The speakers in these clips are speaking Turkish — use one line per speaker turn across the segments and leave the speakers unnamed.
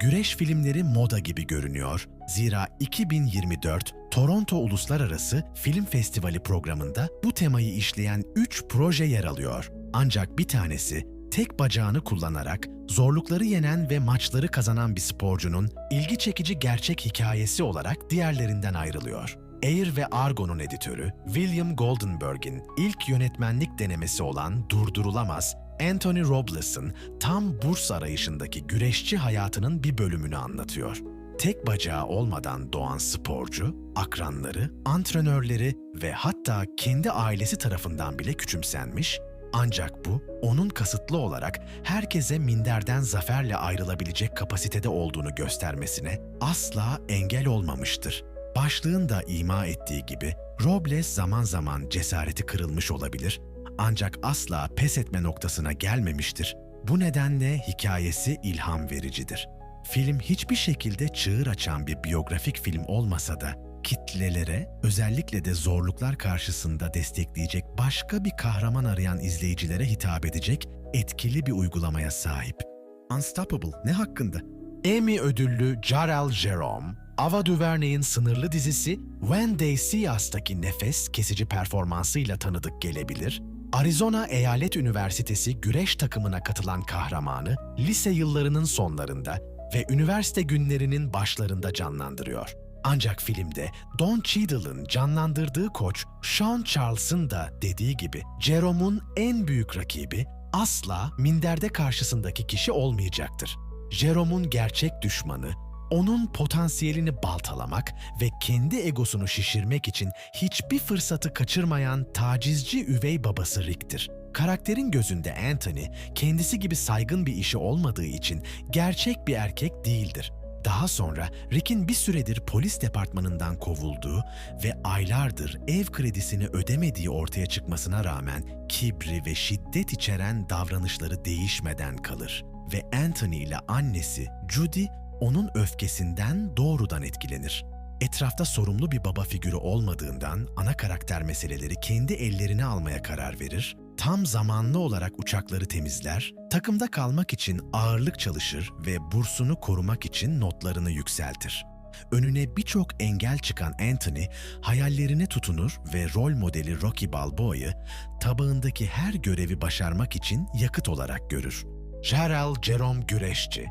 Güreş filmleri moda gibi görünüyor. Zira 2024 Toronto Uluslararası Film Festivali programında bu temayı işleyen 3 proje yer alıyor. Ancak bir tanesi tek bacağını kullanarak zorlukları yenen ve maçları kazanan bir sporcunun ilgi çekici gerçek hikayesi olarak diğerlerinden ayrılıyor. Air ve Argo'nun editörü William Goldenberg'in ilk yönetmenlik denemesi olan Durdurulamaz, Anthony Robles'ın tam burs arayışındaki güreşçi hayatının bir bölümünü anlatıyor. Tek bacağı olmadan doğan sporcu, akranları, antrenörleri ve hatta kendi ailesi tarafından bile küçümsenmiş, ancak bu onun kasıtlı olarak herkese minderden zaferle ayrılabilecek kapasitede olduğunu göstermesine asla engel olmamıştır. Başlığın da ima ettiği gibi Robles zaman zaman cesareti kırılmış olabilir ancak asla pes etme noktasına gelmemiştir. Bu nedenle hikayesi ilham vericidir. Film hiçbir şekilde çığır açan bir biyografik film olmasa da kitlelere, özellikle de zorluklar karşısında destekleyecek başka bir kahraman arayan izleyicilere hitap edecek etkili bir uygulamaya sahip. Unstoppable ne hakkında? Emmy ödüllü Jarrell Jerome, Ava DuVernay'in sınırlı dizisi When They See Us'taki nefes kesici performansıyla tanıdık gelebilir, Arizona Eyalet Üniversitesi güreş takımına katılan kahramanı lise yıllarının sonlarında ve üniversite günlerinin başlarında canlandırıyor. Ancak filmde Don Cheadle'ın canlandırdığı koç Sean Charles'ın da dediği gibi Jerome'un en büyük rakibi asla minderde karşısındaki kişi olmayacaktır. Jerome'un gerçek düşmanı onun potansiyelini baltalamak ve kendi egosunu şişirmek için hiçbir fırsatı kaçırmayan tacizci üvey babası Rick'tir. Karakterin gözünde Anthony, kendisi gibi saygın bir işi olmadığı için gerçek bir erkek değildir. Daha sonra Rick'in bir süredir polis departmanından kovulduğu ve aylardır ev kredisini ödemediği ortaya çıkmasına rağmen kibri ve şiddet içeren davranışları değişmeden kalır ve Anthony ile annesi Judy onun öfkesinden doğrudan etkilenir. Etrafta sorumlu bir baba figürü olmadığından ana karakter meseleleri kendi ellerine almaya karar verir, tam zamanlı olarak uçakları temizler, takımda kalmak için ağırlık çalışır ve bursunu korumak için notlarını yükseltir. Önüne birçok engel çıkan Anthony, hayallerine tutunur ve rol modeli Rocky Balboa'yı tabağındaki her görevi başarmak için yakıt olarak görür. Gerald Jerome Güreşçi,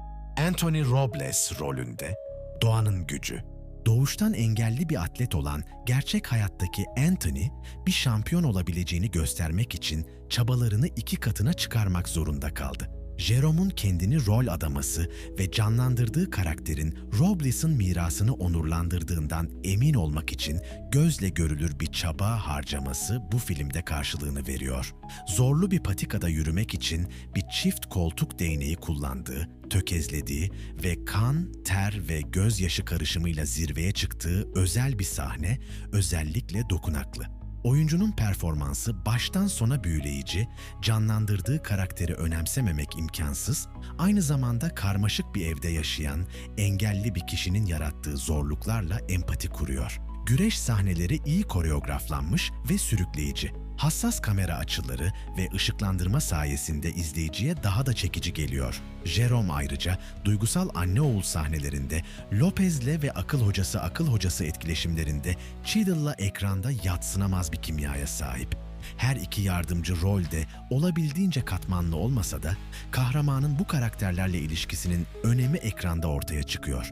Anthony Robles rolünde Doğanın Gücü. Doğuştan engelli bir atlet olan gerçek hayattaki Anthony, bir şampiyon olabileceğini göstermek için çabalarını iki katına çıkarmak zorunda kaldı. Jerome'un kendini rol adaması ve canlandırdığı karakterin Robles'ın mirasını onurlandırdığından emin olmak için gözle görülür bir çaba harcaması bu filmde karşılığını veriyor. Zorlu bir patikada yürümek için bir çift koltuk değneği kullandığı, tökezlediği ve kan, ter ve gözyaşı karışımıyla zirveye çıktığı özel bir sahne özellikle dokunaklı. Oyuncunun performansı baştan sona büyüleyici, canlandırdığı karakteri önemsememek imkansız, aynı zamanda karmaşık bir evde yaşayan, engelli bir kişinin yarattığı zorluklarla empati kuruyor. Güreş sahneleri iyi koreograflanmış ve sürükleyici. Hassas kamera açıları ve ışıklandırma sayesinde izleyiciye daha da çekici geliyor. Jerome ayrıca duygusal anne oğul sahnelerinde, Lopez'le ve akıl hocası akıl hocası etkileşimlerinde Cheadle'la ekranda yatsınamaz bir kimyaya sahip. Her iki yardımcı rolde olabildiğince katmanlı olmasa da kahramanın bu karakterlerle ilişkisinin önemi ekranda ortaya çıkıyor.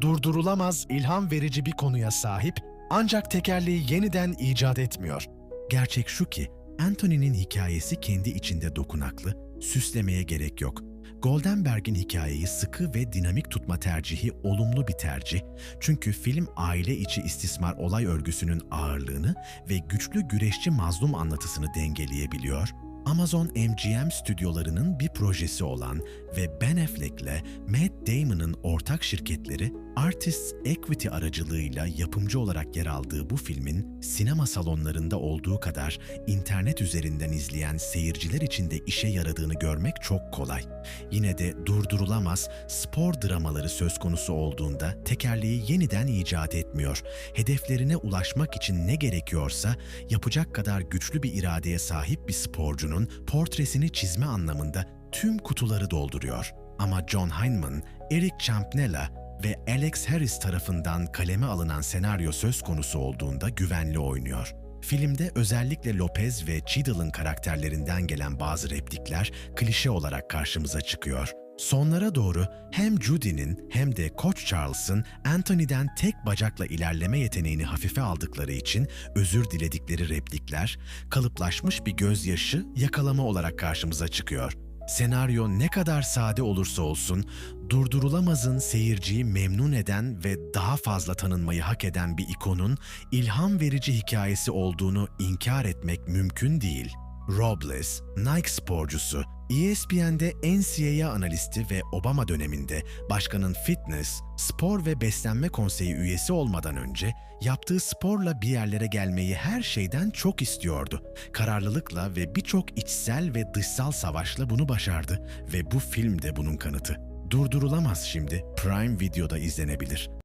Durdurulamaz, ilham verici bir konuya sahip ancak tekerleği yeniden icat etmiyor. Gerçek şu ki Anthony'nin hikayesi kendi içinde dokunaklı, süslemeye gerek yok. Goldenberg'in hikayeyi sıkı ve dinamik tutma tercihi olumlu bir tercih. Çünkü film aile içi istismar olay örgüsünün ağırlığını ve güçlü güreşçi mazlum anlatısını dengeleyebiliyor. Amazon MGM stüdyolarının bir projesi olan ve Ben Affleck'le Matt Damon'ın ortak şirketleri Artists Equity aracılığıyla yapımcı olarak yer aldığı bu filmin sinema salonlarında olduğu kadar internet üzerinden izleyen seyirciler için de işe yaradığını görmek çok kolay. Yine de durdurulamaz spor dramaları söz konusu olduğunda tekerleği yeniden icat etmiyor. Hedeflerine ulaşmak için ne gerekiyorsa yapacak kadar güçlü bir iradeye sahip bir sporcunun portresini çizme anlamında tüm kutuları dolduruyor. Ama John Hyneman, Eric Champnella ve Alex Harris tarafından kaleme alınan senaryo söz konusu olduğunda güvenli oynuyor. Filmde özellikle Lopez ve Cheadle'ın karakterlerinden gelen bazı replikler klişe olarak karşımıza çıkıyor. Sonlara doğru hem Judy'nin hem de Koç Charles'ın Anthony'den tek bacakla ilerleme yeteneğini hafife aldıkları için özür diledikleri replikler, kalıplaşmış bir gözyaşı yakalama olarak karşımıza çıkıyor. Senaryo ne kadar sade olursa olsun, durdurulamazın seyirciyi memnun eden ve daha fazla tanınmayı hak eden bir ikonun ilham verici hikayesi olduğunu inkar etmek mümkün değil. Robles, Nike sporcusu, ESPN'de NCAA analisti ve Obama döneminde başkanın fitness, spor ve beslenme konseyi üyesi olmadan önce yaptığı sporla bir yerlere gelmeyi her şeyden çok istiyordu. Kararlılıkla ve birçok içsel ve dışsal savaşla bunu başardı ve bu film de bunun kanıtı. Durdurulamaz şimdi Prime Video'da izlenebilir.